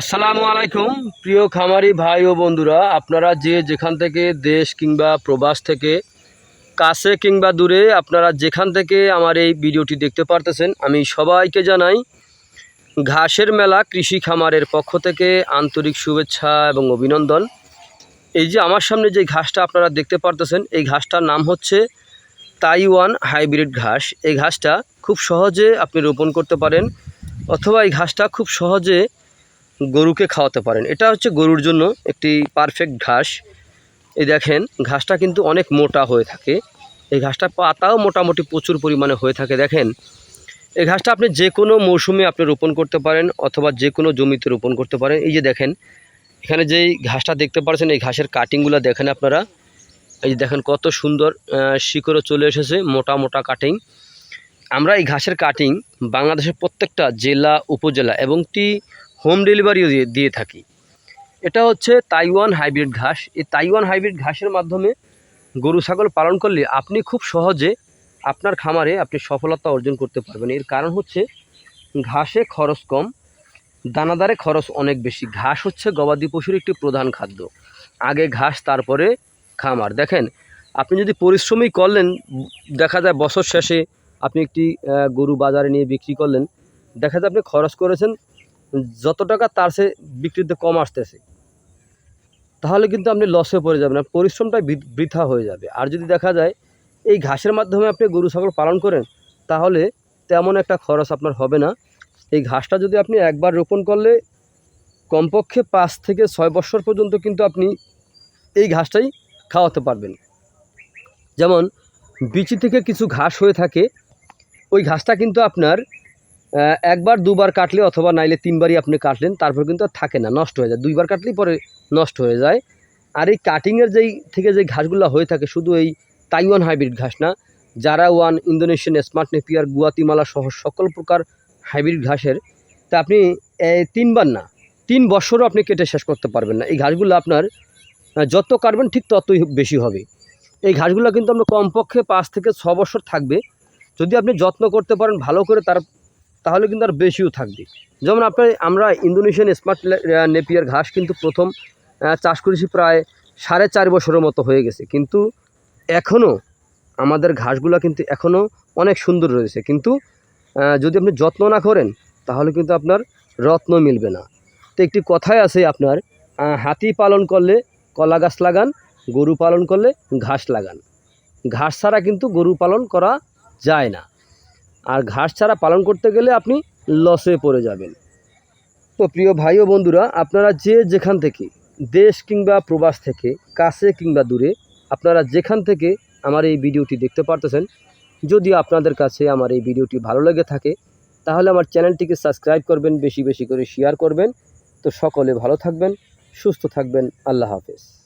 আসসালামু আলাইকুম, প্রিয় খামারি ভাই ও বন্ধুরা, আপনারা যে যেখান থেকে দেশ কিংবা প্রবাস থেকে কাছে কিংবা দূরে, আপনারা যেখান থেকে আমার এই ভিডিওটি দেখতে পারতেছেন, আমি সবাইকে জানাই, ঘাসের মেলা কৃষি খামারের পক্ষ থেকে আন্তরিক শুভেচ্ছা এবং অভিনন্দন। এই যে আমার সামনে যে ঘাসটা আপনারা দেখতে পারতেছেন, এই ঘাসটার নাম হচ্ছে তাইওয়ান হাইব্রিড ঘাস। এই ঘাসটা খুব সহজে আপনি রোপণ করতে পারেন, অথবা এই ঘাসটা খুব সহজে গরুকে খাওয়াতে পারেন। এটা হচ্ছে গরুর জন্য একটি পারফেক্ট ঘাস। এই দেখেন, ঘাসটা কিন্তু অনেক মোটা হয়ে থাকে। এই ঘাসটা পাতাও মোটামুটি প্রচুর পরিমাণে হয়ে থাকে। দেখেন, এই ঘাসটা আপনি যে কোনো মৌসুমে আপনি রোপণ করতে পারেন অথবা যে কোনো জমিতে রোপণ করতে পারেন। এই যে দেখেন, এখানে যেই ঘাসটা দেখতে পাচ্ছেন, এই ঘাসের কাটিংগুলো দেখেন আপনারা। এই যে দেখেন, কত সুন্দর শিকড়ও চলে এসেছে, মোটা মোটা কাটিং আমরা এই ঘাসের কাটিং বাংলাদেশের প্রত্যেকটা জেলা, উপজেলা এবং টি হোম ডেলিভারিও দিয়ে দিয়ে থাকি। এটা হচ্ছে তাইওয়ান হাইব্রিড ঘাস। এই তাইওয়ান হাইব্রিড ঘাসের মাধ্যমে গরু, ছাগল পালন করলে আপনি খুব সহজে আপনার খামারে আপনি সফলতা অর্জন করতে পারবেন। এর কারণ হচ্ছে ঘাসে খরচ কম, দানাদারে খরচ অনেক বেশি। ঘাস হচ্ছে গবাদি পশুর একটি প্রধান খাদ্য। আগে ঘাস, তারপরে খামার। দেখেন, আপনি যদি পরিশ্রমই করলেন, দেখা যায় বছর শেষে আপনি একটি গরু বাজারে নিয়ে বিক্রি করলেন, দেখা যায় আপনি খরচ করেছেন যত টাকা তার সে বিক্রিতে কম আসতেছে। তাহলে কিন্তু আপনি লসে পড়ে যাবেন, আর পরিশ্রমটা বৃথা হয়ে যাবে। আর যদি দেখা যায়, এই ঘাসের মাধ্যমে আপনি গরু, ছাগল পালন করেন, তাহলে তেমন একটা খরচ আপনার হবে না। এই ঘাসটা যদি আপনি একবার রোপণ করলে, কমপক্ষে পাঁচ থেকে ছয় বছর পর্যন্ত কিন্তু আপনি এই ঘাসটাই খাওয়াতে পারবেন। যেমন, বিচি থেকে কিছু ঘাস হয়ে থাকে, ওই ঘাসটা কিন্তু আপনার একবার, দুবার কাটলে অথবা নাইলে তিনবারই আপনি কাটলেন, তারপর কিন্তু আর থাকে না, নষ্ট হয়ে যায়। দুইবার কাটলেই পরে নষ্ট হয়ে যায়। আর এই কাটিংয়ের যেই থেকে যে ঘাসগুলো হয়ে থাকে, শুধু এই তাইওয়ান হাইব্রিড ঘাস না, যারা one Indonesian smart Napier Guatemala সহ সকল প্রকার হাইব্রিড ঘাসের, তা আপনি তিনবার না, তিন বছরও আপনি কেটে শেষ করতে পারবেন না। এই ঘাসগুলো আপনার যত কাটবেন ঠিক ততই বেশি হবে। এই ঘাসগুলো কিন্তু আপনার কমপক্ষে পাঁচ থেকে ছ বছর থাকবে। যদি আপনি যত্ন করতে পারেন, ভালো করে তার তাহলে কিন্তু আর বেশিও থাকবে। যেমন আপনি আমরা ইন্দোনেশিয়ান স্মার্ট নেপিয়ার ঘাস কিন্তু প্রথম চাষ করেছি প্রায় সাড়ে চার বছরের মতো হয়ে গেছে। কিন্তু এখনও আমাদের ঘাসগুলো কিন্তু এখনও অনেক সুন্দর রয়েছে। কিন্তু যদি আপনি যত্ন না করেন, তাহলে কিন্তু আপনার রত্ন মিলবে না। তো একটি কথাই আছে আপনার হাতি পালন করলে কলা গাছ লাগান, গরু পালন করলে ঘাস লাগান। ঘাস ছাড়া কিন্তু গরু পালন করা যায় না। আর ঘাস ছাড়া পালন করতে গেলে আপনি লসে পড়ে যাবেন। তো প্রিয় ভাই ও বন্ধুরা, আপনারা যে যেখান থেকে দেশ কিংবা প্রবাস থেকে, কাছে কিংবা দূরে, আপনারা যেখান থেকে আমার এই ভিডিওটি দেখতে পারতেছেন, যদি আপনাদের কাছে আমার এই ভিডিওটি ভালো লেগে থাকে, তাহলে আমার চ্যানেলটিকে সাবস্ক্রাইব করবেন, বেশি বেশি করে শেয়ার করবেন। তো সকলে ভালো থাকবেন, সুস্থ থাকবেন, আল্লাহ হাফেজ।